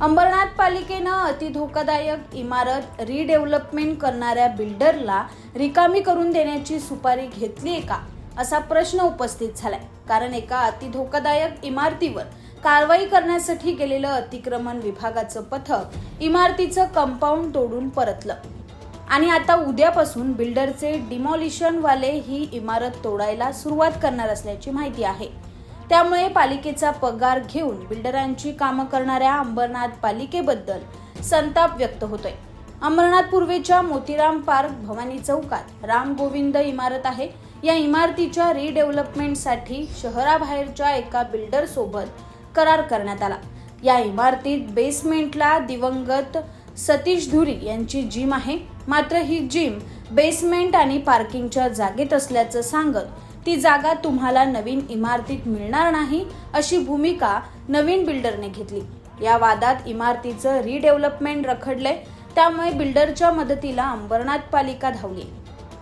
अंबरनाथ पालिकेनं अति धोकादायक इमारत रिडेव्हलपमेंट करणाऱ्या बिल्डरला रिकामी करून देण्याची सुपारी घेतली आहे का? असा प्रश्न उपस्थित झालाय. कारण एका अति धोकादायक इमारतीवर कारवाई करण्यासाठी गेलेलं अतिक्रमण विभागाचं पथक इमारतीचं कंपाऊंड तोडून परतलं. आणि आता उद्यापासून बिल्डरचे डिमॉलिशनवाले ही इमारत तोडायला सुरुवात करणार असल्याची माहिती आहे. त्यामुळे पालिकेचा पगार घेऊन बिल्डरांची कामं करणाऱ्या अंबरनाथ पालिकेबद्दल संताप व्यक्त होतोय. अंबरनाथ पूर्वेच्या मोतीराम पार्क भवानी चौकात राम गोविंद इमारत आहे. या इमारतीच्या रिडेव्हलपमेंटसाठी शहराबाहेरच्या एका बिल्डर सोबत करार करण्यात आला. या इमारतीत बेसमेंटला दिवंगत सतीश धुरी यांची जिम आहे. मात्र ही जिम बेसमेंट आणि पार्किंगच्या जागेत असल्याचं सांगत ती जागा तुम्हाला नवीन इमारतीत मिळणार नाही अशी भूमिका नवीन बिल्डरने घेतली. या वादात इमारतीचं रिडेव्हलपमेंट रखडले त्यामुळे बिल्डरच्या मदतीला अंबरनाथ पालिका धावली.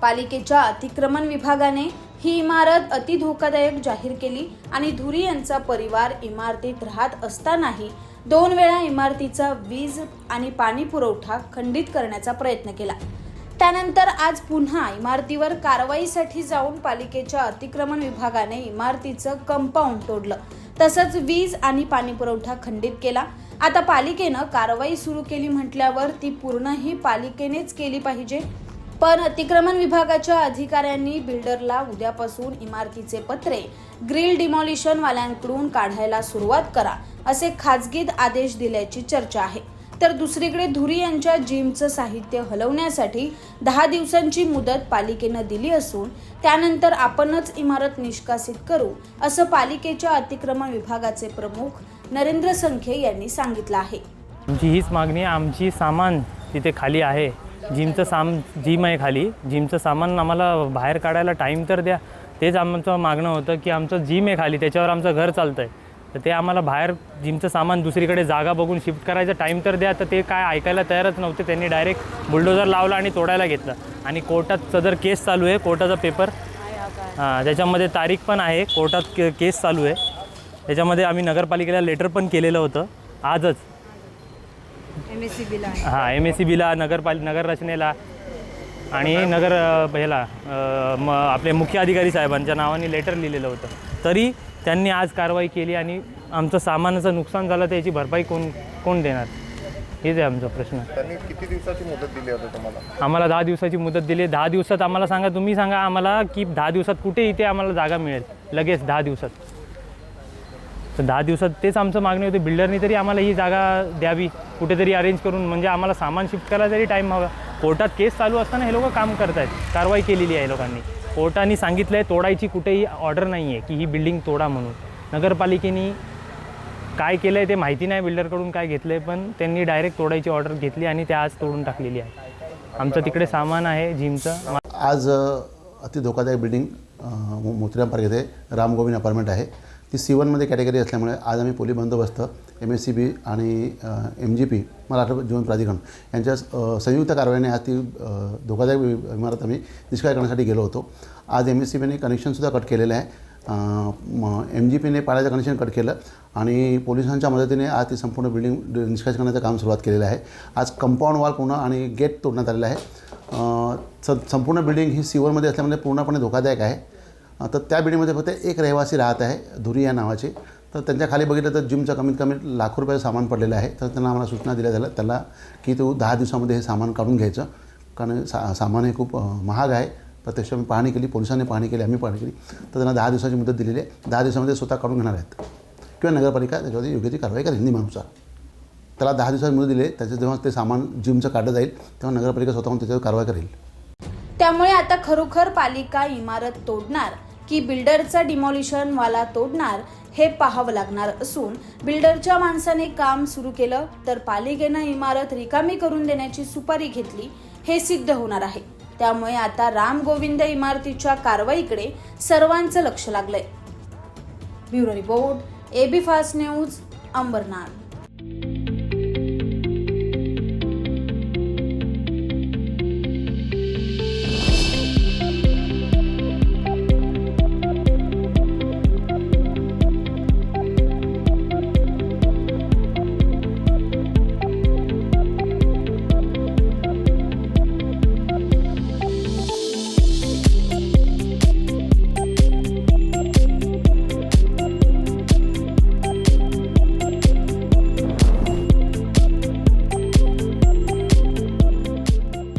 पालिकेच्या अतिक्रमण विभागाने ही इमारत अति धोकादायक जाहीर केली आणि धुरी यांचा परिवार इमारतीत राहत असतानाही दोन वेळा इमारतीचा वीज आणि पाणी पुरवठा खंडित करण्याचा प्रयत्न केला. त्यानंतर आज पुन्हा इमारतीवर कारवाईसाठी जाऊन पालिकेच्या अतिक्रमण विभागाने इमारतीचं कंपाऊंड तोडलं. तसंच वीज आणि पाणी पुरवठा खंडित केला. आता पालिकेनं कारवाई सुरू केली म्हटल्यावर ती पूर्णही पालिकेनेच केली पाहिजे. पण अतिक्रमण विभागाच्या अधिकाऱ्यांनी बिल्डरला उद्यापासून इमारतीचे पत्रे ग्रिल डिमॉलिशन वाल्यांकडून काढायला सुरुवात करा असे खाजगीत आदेश दिल्याची चर्चा आहे. तर दुसरीकडे धुरी यांच्या जिमचं साहित्य हलवण्यासाठी दहा दिवसांची मुदत पालिकेनं दिली असून त्यानंतर आपणच इमारत निष्कासित करू असं पालिकेच्या अतिक्रमण विभागाचे प्रमुख नरेंद्र संखे यांनी सांगितलं आहे. आमची हीच मागणी आमची सामान तिथे खाली आहे. जिमचं साम जिम आहे खाली. जिमचं सामान आम्हाला बाहेर काढायला टाईम तर द्या. तेच आमचं मागणं होतं की आमचं जिम आहे खाली त्याच्यावर आमचं घर चालतं आहे तर ते आम्हाला बाहेर जिमचं सामान दुसरीकडे जागा बघून शिफ्ट करायचा. टाईम तर द्या तर ते काय ऐकायला तयारच नव्हते. त्यांनी डायरेक्ट बुलडोजर लावला आणि तोडायला घेतलं. आणि कोर्टात सदर केस चालू आहे कोर्टाचा पेपर हां त्याच्यामध्ये तारीख पण आहे कोर्टात के केस चालू आहे. त्याच्यामध्ये आम्ही नगरपालिकेला लेटर पण केलेलं होतं. आजच. एम एस सी बीला हां एम एस सी बीला नगरपाल नगर रचनेला. आणि नगर ह्याला म आपले मुख्य अधिकारी साहेबांच्या नावाने लेटर लिहिलेलं होतं. तरी त्यांनी आज कारवाई केली आणि आमचं सामानाचं नुकसान झालं त्याची भरपाई कोण कोण देणार? हेच आहे आमचा प्रश्न. त्यांनी किती दिवसाची मुदत दिली होती तुम्हाला? आम्हाला दहा दिवसाची मुदत दिली दहा दिवसात आम्हाला सांगा तुम्ही सांगा आम्हाला की दहा दिवसात कुठे इथे आम्हाला जागा मिळेल? लगेच दहा दिवसात. तर दहा दिवसात तेच आमचं मागणी होती. बिल्डरनी तरी आम्हाला ही जागा द्यावी कुठेतरी अरेंज करून. म्हणजे आम्हाला सामान शिफ्ट करायला तरी टाईम हवा. कोर्टात केस चालू असताना हे लोक काम करत आहेत कारवाई केलेली आहे लोकांनी. कोर्टाने सांगितलं आहे तोडायची कुठेही ऑर्डर नाही आहे की ही बिल्डिंग तोडा म्हणून. नगरपालिकेने काय केलं आहे ते माहिती नाही बिल्डरकडून काय घेतलं आहे पण त्यांनी डायरेक्ट तोडायची ऑर्डर घेतली आणि ते आज तोडून टाकलेली आहे. आमचं तिकडे सामान आहे जिमचं. आज अति धोकादायक बिल्डिंग मोतीराम पार्क येथे राम गोविंद अपार्टमेंट आहे. ती सी वनमध्ये कॅटेगरी असल्यामुळे आज आम्ही पोलीस बंदोबस्त एम एस सी बी आणि M G P Maharashtra Jeevan Pradhikaran यांच्या संयुक्त कारवाईने आज ती धोकादायक इमारत आम्ही निष्काळ करण्यासाठी गेलो होतो. आज एम एस सी बीने कनेक्शनसुद्धा कट केलेलं आहे. एम जी पीने पाण्याचं कनेक्शन कट केलं आणि पोलिसांच्या मदतीने आज ती संपूर्ण बिल्डिंग ड- करण्याचं काम सुरुवात केलेलं आहे. आज कंपाऊंड वॉल पूर्ण आणि गेट तोडण्यात आलेलं आहे. संपूर्ण बिल्डिंग ही सिवरमध्ये असल्यामुळे पूर्णपणे धोकादायक आहे. तर त्या बिल्डिंगमध्ये फक्त एक रहिवासी राहत आहे धुरी या नावाचे. तर त्यांच्या खाली बघितलं तर जिमचं कमीत कमी लाखो रुपयाचं सामान पडलेलं आहे. तर त्यांना आम्हाला सूचना दिल्या झाल्या. त्याला की तू दहा दिवसामध्ये हे सामान काढून घ्यायचं. कारण सा सामान हे खूप महाग आहे. प्रत्यक्ष आम्ही पाहणी केली पोलिसांनी पाहणी केली आम्ही पाहणी केली. तर त्यांना दहा दिवसाची मुदत दिलेली आहे. दहा दिवसामध्ये स्वतः काढून घेणार आहेत. किंवा नगरपालिका त्याच्यावरती योग्य ती कारवाई करेल नियमानुसार. त्याला दहा दिवसाची मुदत दिली त्याचं जेव्हा ते सामान जिमचं काढलं जाईल तेव्हा नगरपालिका स्वतःहून त्याच्यावर कारवाई करेल. त्यामुळे आता खरोखर पालिका इमारत तोडणार की बिल्डरचा डिमॉलिशन वाला तोडणार हे पाहावं लागणार असून बिल्डरच्या माणसाने काम सुरू केलं तर पालिकेनं इमारत रिकामी करून देण्याची सुपारी घेतली हे सिद्ध होणार आहे. त्यामुळे आता राम गोविंद इमारतीच्या कारवाईकडे सर्वांचं लक्ष लागलंय. Bureau report AB fast news Ambernath.